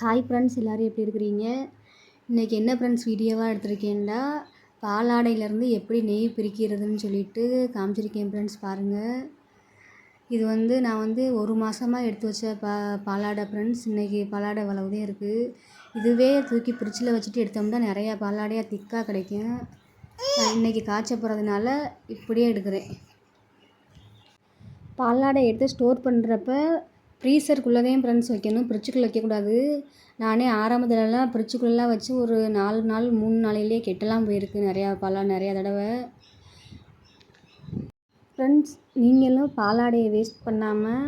Hi friends எல்லோரும் எப்படி இருக்கிறீங்க? இன்றைக்கி என்ன ஃப்ரெண்ட்ஸ் வீடியோவாக எடுத்திருக்கேன்டா? பாலாடையிலேருந்து எப்படி நெய் பிரிக்கிறதுன்னு சொல்லிட்டு காமிச்சிருக்கேன் ஃப்ரெண்ட்ஸ் பாருங்கள் இது வந்து நான் வந்து ஒரு மாதமாக எடுத்து வச்ச பா பாலாடை ஃப்ரெண்ட்ஸ் இன்றைக்கி பாலாடை இவ்வளவுதான் இருக்குது இதுவே தூக்கி ஃப்ரிட்ஜில் வச்சுட்டு எடுத்தோம்னா நிறையா பாலாடையாக திக்காக கிடைக்கும். நான் இன்றைக்கி காய்ச்ச போகிறதுனால இப்படியே எடுக்கிறேன். பாலாடை எடுத்து ஸ்டோர் பண்ணுறப்ப ஃப்ரீசருக்குள்ளே ஃப்ரெண்ட்ஸ் வைக்கணும். ஃப்ரிட்ஜுக்குள்ளே வைக்கக்கூடாது. நானே ஆரம்பத்துலலாம் ஃப்ரிட்ஜுக்குள்ளெலாம் வச்சு ஒரு நாலு நாள் மூணு நாளையிலேயே கெட்டெல்லாம் போயிருக்கு நிறையா பாலா நிறையா தடவை. ஃப்ரெண்ட்ஸ் நீங்களும் பாலாடையை வேஸ்ட் பண்ணாமல்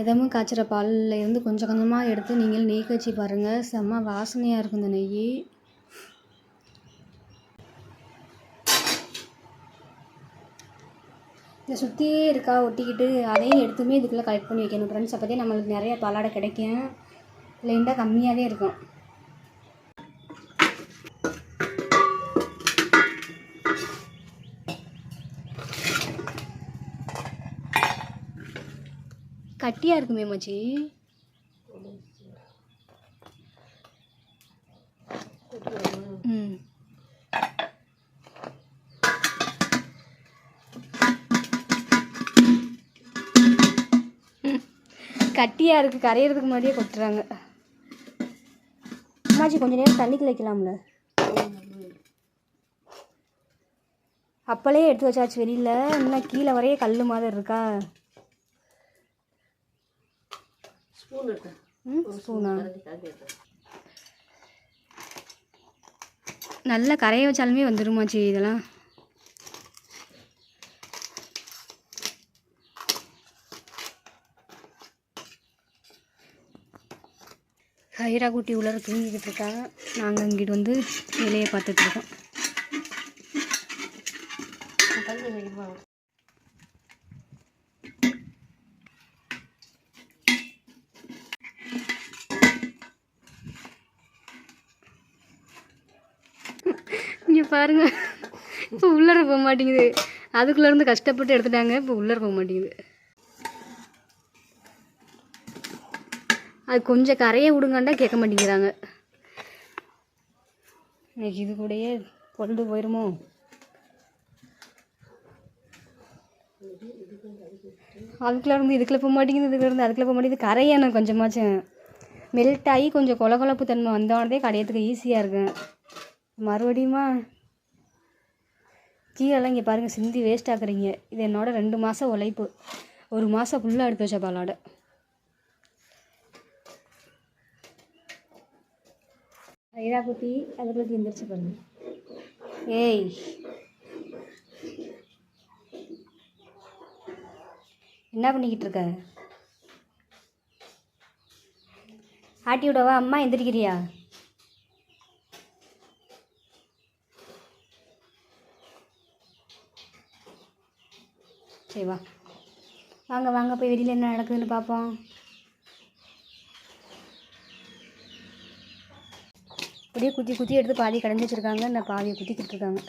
எதமும் காய்ச்சிற பாலில் இருந்து கொஞ்சம் கொஞ்சமாக எடுத்து நீங்களும் நெய் காய்ச்சி பாருங்கள் செம்ம வாசனையாக இருக்கும் இந்த நெய். இதை சுற்றியே இருக்கா ஒட்டிக்கிட்டு அதையும் எடுத்துமே இதுக்குள்ளே கலெக்ட் பண்ணி வைக்கணும். ஃப்ரெண்ட்ஸ் அப்போதே நம்மளுக்கு நிறைய பாலாடை கிடைக்கும். இல்லைண்டா கம்மியாகவே இருக்கும். கட்டியாக இருக்குமே மச்சி? ம். கட்டியாக இருக்குது கரையிறதுக்கு முன்னாடியே கொட்டுறாங்க. அம்மாச்சி கொஞ்ச நேரம் தண்ணிக்குள்ள வைக்கலாம்ல அப்பளே எடுத்து வச்சாச்சு வெளியில். இன்னும் கீழே வரையே கல் மாதிரி இருக்கா? ஸ்பூன் நல்லா கரைய வச்சாலுமே வந்துருமாச்சி இதெல்லாம். ஹைரா குட்டி உள்ளார தூங்கிக்கிட்டு இருக்கா. நாங்கள் இங்கிட்டு வந்து வேலையை பார்த்துட்டு இருக்கோம். இங்கே பாருங்க. இப்போ உள்ளார போக மாட்டேங்குது. அதுக்குள்ளேருந்து கஷ்டப்பட்டு எடுத்துட்டாங்க. இப்போ உள்ளார போக மாட்டேங்குது. அது கொஞ்சம் கரையை விடுங்கண்டா கேட்க மாட்டேங்கிறாங்க. இன்னைக்கு இது கூடயே பொழுது போயிருமோ? அதுக்குள்ள இருந்து இதுக்குள்ள போக மாட்டேங்குது இதுக்குள்ள இருந்து அதுக்குள்ள போக மாட்டேங்குது. கரையை நான் கொஞ்சமாச்சும் மெல்ட் ஆகி கொஞ்சம் கொல கொலப்பு தன்மை வந்தோடனே கடையத்துக்கு ஈஸியாக இருக்கும் மறுபடியுமா? கீழெல்லாம் இங்கே பாருங்கள் சிந்தி வேஸ்ட் ஆக்குறீங்க. இது என்னோட ரெண்டு மாதம் உழைப்பு. ஒரு மாதம் ஃபுல்லாக எடுத்து வச்ச பாலாடை. ஐரா குட்டி அதுக்குள்ளே எந்திரிச்சு பாருங்க. ஏய். என்ன பண்ணிக்கிட்டு இருக்க? ஆட்டி விடவா அம்மா எந்திரிக்கிறியா? சரி வா. வாங்க வாங்க போய் வெளியில் என்ன நடக்குதுன்னு பார்ப்போம் அப்படியே குத்தி குத்தி எடுத்து பாதி கடைஞ்சி வச்சுருக்காங்க. இந்த பாதியை குத்திக்கிட்டு இருக்காங்க.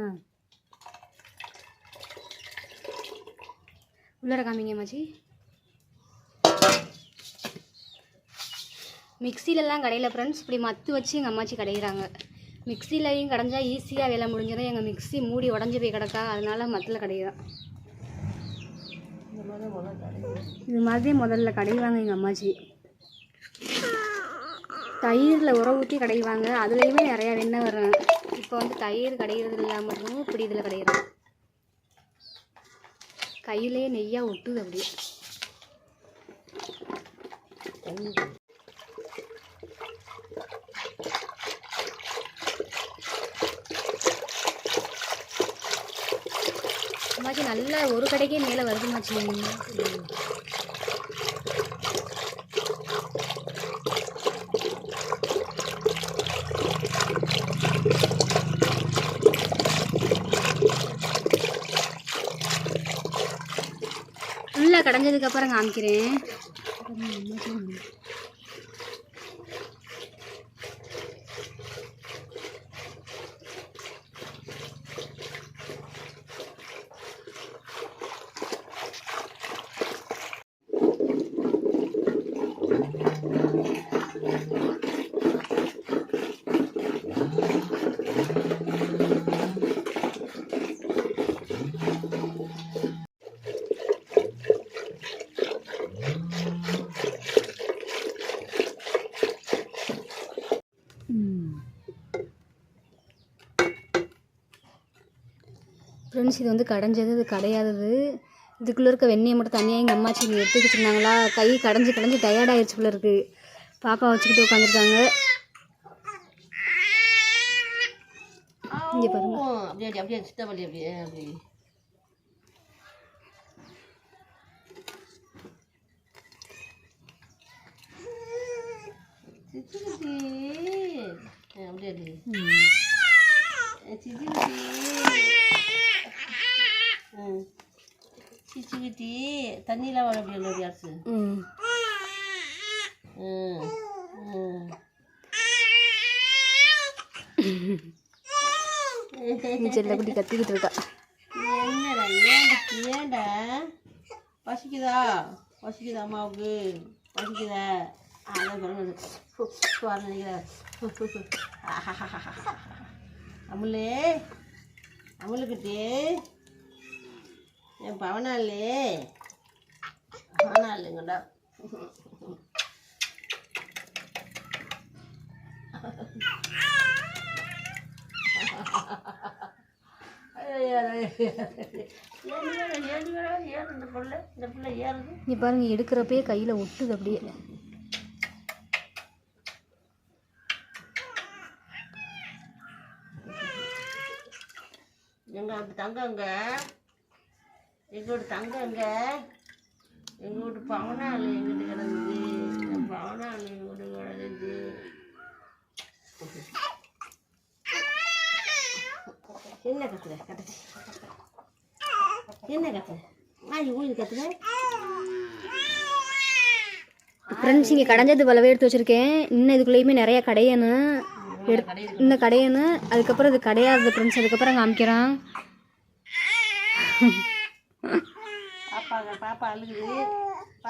ஆ. உள்ளார காமிங்க மாச்சி மிக்சிலெல்லாம் கடையில் ஃப்ரெண்ட்ஸ் இப்படி மத்து வச்சு எங்கள் அம்மாச்சி கடையிறாங்க. மிக்சிலையும் கடைஞ்சா ஈஸியாக வேலை முடிஞ்சிடும் எங்கள் மிக்ஸி மூடி உடஞ்சி போய் கிடக்கா. அதனால் மத்தில் கடையிறோம் இது மாதிரி முதல்ல கடைவாங்க எங்கள் அம்மாச்சி. தயிரில் உர ஊற்றி கடைவாங்க. அதுலேயுமே நிறையா வெண்ணெய் வரும். இப்போ வந்து தயிர் கடையிறது இல்லாமல் இருக்கும் இப்படி இதில் கடையிறோம் கையிலே நெய்யாக ஒட்டுது அப்படியே மாச்சி அம்மாச்சி நல்ல ஒரு கடைக்கே மேலே வருதுமாச்சி ஃபுல்லாக கடைஞ்சதுக்கப்புறம் காமிக்கிறேன். ஃப்ரெண்ட்ஸ் இது வந்து கடைஞ்சது இது கடையாதது. இதுக்குள்ளே இருக்க வெண்ணெயை மட்டும் தனியாக எங்கள் அம்மாச்சி எடுத்து வச்சுருந்தாங்களா கை கடைஞ்சி கடைஞ்சி டயர்ட் ஆயிடுச்சு போல இருக்குது பாப்பா வச்சுக்கிட்டு உட்காந்துருக்காங்க இங்கே பாருங்க. அப்படி அப்படியே அப்படியே ம். சிச்சுக்குட்டி ம் சிச்சுக்குட்டி தண்ணியெலாம் வர அப்படி அரசு இந்த செல்லக்குட்டி கத்திக்கிட்டு இருக்கா. என்னடா ஏன்டா ஏன்டா? பசிக்குதா? பசிக்குதா அம்மாவுக்கு? பசிக்குதா? அதான் வர நினைக்கிறேன் அமுலே அமுலுக்கிட்டே என் பவனாலே பிள்ளை ஏறுது இங்கே பாருங்க எடுக்கிறப்பயே கையில் ஒட்டுது அப்படியே எங்க வீட்டு தங்கங்க எங்க வீட்டு தங்கங்க எங்க வீட்டு பவனாள் எங்கிட்ட கிடந்தது. என் பவனாள் எங்க கிடந்தது. என்ன கத்துற? கத்துச்சு என்ன கத்துற? மாதிரி ஊழி கத்துற. ஃப்ரெண்ட்ஸ் இங்கே கடைஞ்சது பலவே எடுத்து வச்சுருக்கேன். இன்னும் இதுக்குள்ளேயுமே நிறைய கடையணும் எடுத்து இந்த கடையணும் அதுக்கப்புறம் இது கிடையாது ஃப்ரெண்ட்ஸ் அதுக்கப்புறம் காமிக்கிறேன். பாப்பா அழுகுது.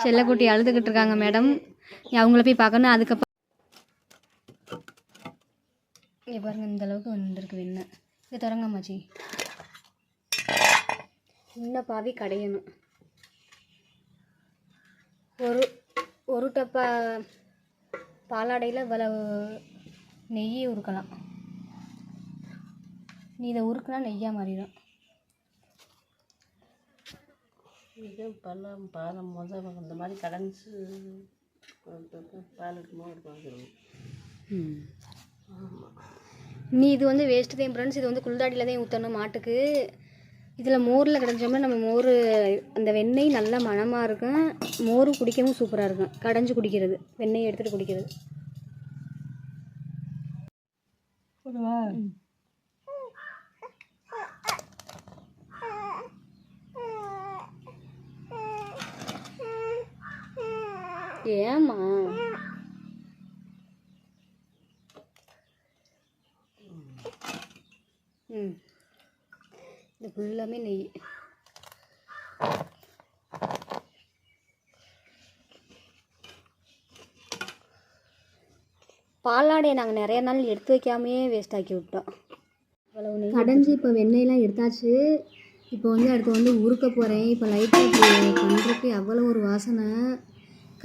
செல்லக்குட்டி அழுதுகிட்டு இருக்காங்க மேடம். அவங்கள போய் பார்க்கணும் அதுக்கப்புறம் இங்கே பாருங்க இந்த அளவுக்கு வந்திருக்கு வெண்ணெய் இது திறங்க அம்மாச்சி. சின்ன பாவி கடையணும். ஒரு ஒரு டப்பா பாலாடையில் இவ்வளவு நெய்யை உருக்கலாம். நீ இதை உருக்குனா நெய்யாக மாறிடும். இது பழம் பாலம் முத இந்த மாதிரி கடைஞ்சி பால் இருக்குமோ எடுப்பாங்க நீ இது வந்து வேஸ்ட்டு தான் ஃப்ரெண்ட்ஸ் இது வந்து குளிர்தாடியில் தான் ஊற்றணும் மாட்டுக்கு. இதில் மோரில் கிடஞ்சோம்னா நம்ம மோர் அந்த வெண்ணெய் நல்ல மணமாக இருக்கும். மோர் குடிக்கவும் சூப்பராக இருக்கும். கடைஞ்சு குடிக்கிறது. வெண்ணெய் எடுத்துகிட்டு குடிக்கிறது. ஏமா ஏம்மா? ம். இது ஃபுல்லாமே நெய். பாலாடையை நாங்கள் நிறைய நாள் எடுத்து வைக்காமையே வேஸ்ட் ஆக்கி விட்டோம். அவ்வளவு கடைஞ்சி இப்போ வெண்ணெயெலாம் எடுத்தாச்சு. இப்போ வந்து அடுத்து வந்து உருக்க போகிறேன் இப்போ லைட்டாக பண்ணுறதுக்கு அவ்வளோ ஒரு வாசனை.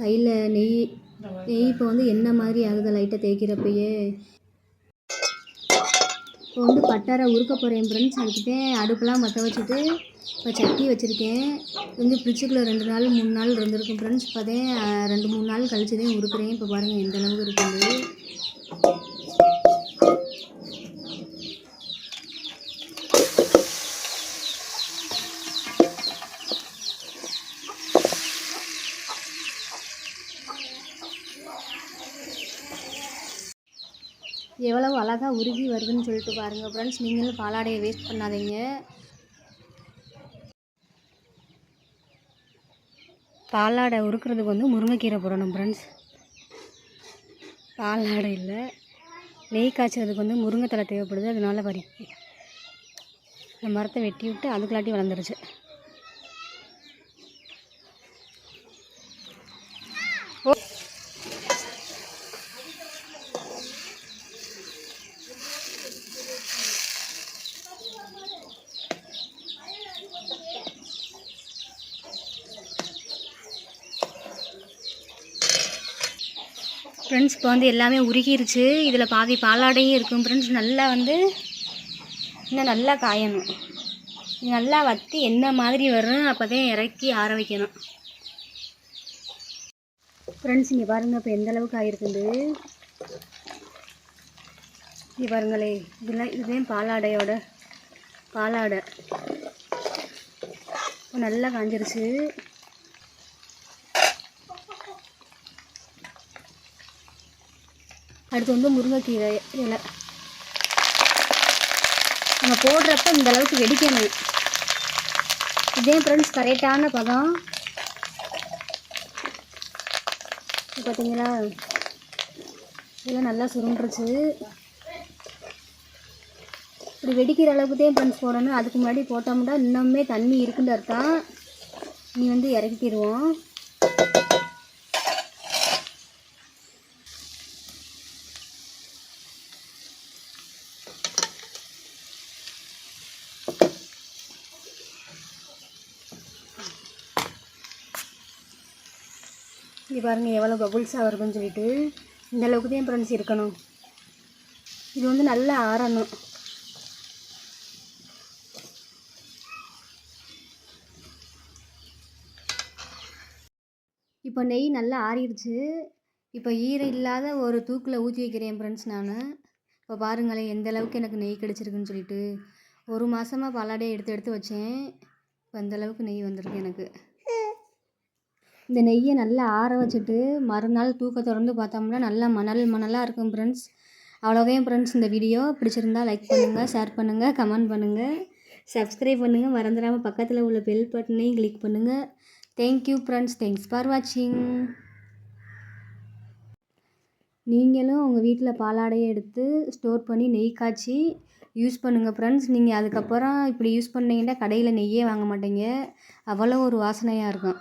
கையில் நெய் நெய் இப்போ வந்து என்ன மாதிரி ஆகுது லைட்டை தேய்க்கிறப்பயே? இப்போ வந்து பட்டாரை உருக்க போகிறேன் ஃப்ரெண்ட்ஸ் அதுக்கிட்டே அடுப்பெலாம் மற்ற வச்சுட்டு இப்போ சட்டி வச்சுருக்கேன். வந்து ஃப்ரிட்ஜுக்குள்ளே ரெண்டு நாள் மூணு நாள் இருந்திருக்கும் ஃப்ரெண்ட்ஸ் இப்போ தான் ரெண்டு மூணு நாள் கழிச்சு தான் உருக்குறேன். இப்போ பாருங்கள் எந்த அளவுக்கு இருக்குது எவ்வளவு அழகாக உருகி வருதுன்னு சொல்லிட்டு பாருங்கள் ஃப்ரெண்ட்ஸ் நீங்களும் பாலாடையை வேஸ்ட் பண்ணாதீங்க. பாலாடை உருக்கிறதுக்கு வந்து முருங்கைக்கீரை போடணும் ஃப்ரெண்ட்ஸ் பாலாடை இல்லை. நெய் காய்ச்சறதுக்கு வந்து முருங்கைத்தலை தேவைப்படுது அதனால பறி மரத்தை வெட்டி விட்டு அதுக்குள்ளாட்டி வளர்ந்துருச்சு. ஃப்ரெண்ட்ஸ் இப்போ வந்து எல்லாமே உருகிருச்சு. இதில் பாதி பாலாடையும் இருக்கும். ஃப்ரெண்ட்ஸ் நல்லா வந்து இன்னும் நல்லா காயணும். நல்லா வற்றி என்ன மாதிரி வரும் அப்போ தான் இறக்கி ஆற வைக்கணும். ஃப்ரெண்ட்ஸ் இங்கே பாருங்கள் இப்போ எந்த அளவுக்கு ஆயிருக்குது. இங்கே பாருங்களே இதெல்லாம் இதுதான் பாலாடையோட பாலாடை. இப்போ நல்லா காஞ்சிருச்சு. அடுத்து வந்து முருங்கைக்கீரை இலை. நம்ம போடுறப்ப இந்த அளவுக்கு வெடிக்கணும். இதே ஃப்ரெண்ட்ஸ் கரெக்டான பதம். பார்த்தீங்களா இதெல்லாம் நல்லா சுருண்டுருச்சு. இப்படி வெடிக்கிற அளவுக்கு தான் ஃப்ரெண்ட்ஸ் போடணும். அதுக்கு முன்னாடி போட்டோம்னா இன்னுமே தண்ணி இருக்குன்னு அர்த்தம். நீ வந்து இறக்கிடுவோம். இது பாருங்கள் எவ்வளோ பபுள்ஸாக வருதுன்னு சொல்லிட்டு. இந்த அளவுக்கு தான் ஃப்ரெண்ட்ஸ் இருக்கணும். இது வந்து நல்லா ஆறணும். இப்போ நெய் நல்லா ஆறிடுச்சு. இப்போ ஈரம் இல்லாத ஒரு தூக்கில் ஊற்றி வைக்கிறேன் ஃப்ரெண்ட்ஸ் நான். இப்போ பாருங்களேன் எந்த அளவுக்கு எனக்கு நெய் கிடச்சிருக்குன்னு சொல்லிட்டு. ஒரு மாதமாக பாலாடையை எடுத்து எடுத்து வச்சேன். இப்போ அந்த அளவுக்கு நெய் வந்திருக்கு எனக்கு. இந்த நெய்யை நல்லா ஆற வச்சுட்டு மறுநாள் தூக்க திறந்து பார்த்தோம்னா நல்லா மணல் மணலாக இருக்கும் ஃப்ரெண்ட்ஸ் அவ்வளோதான் ஃப்ரெண்ட்ஸ் இந்த வீடியோ பிடிச்சிருந்தா லைக் பண்ணுங்கள் ஷேர் பண்ணுங்கள் கமெண்ட் பண்ணுங்கள் சப்ஸ்கிரைப் பண்ணுங்கள் மறந்துடாமல் பக்கத்தில் உள்ள பெல் பட்டனையும் கிளிக் பண்ணுங்கள் தேங்க்யூ ஃப்ரெண்ட்ஸ் தேங்க்ஸ் ஃபார் வாட்சிங் நீங்களும் உங்கள் வீட்டில் பாலாடையை எடுத்து ஸ்டோர் பண்ணி நெய் காய்ச்சி யூஸ் பண்ணுங்கள் ஃப்ரெண்ட்ஸ் நீங்கள் அதுக்கப்புறம் இப்படி யூஸ் பண்ணிங்கன்னா கடையில் நெய்யே வாங்க மாட்டீங்க. அவ்வளோ ஒரு வாசனையாக இருக்கும்.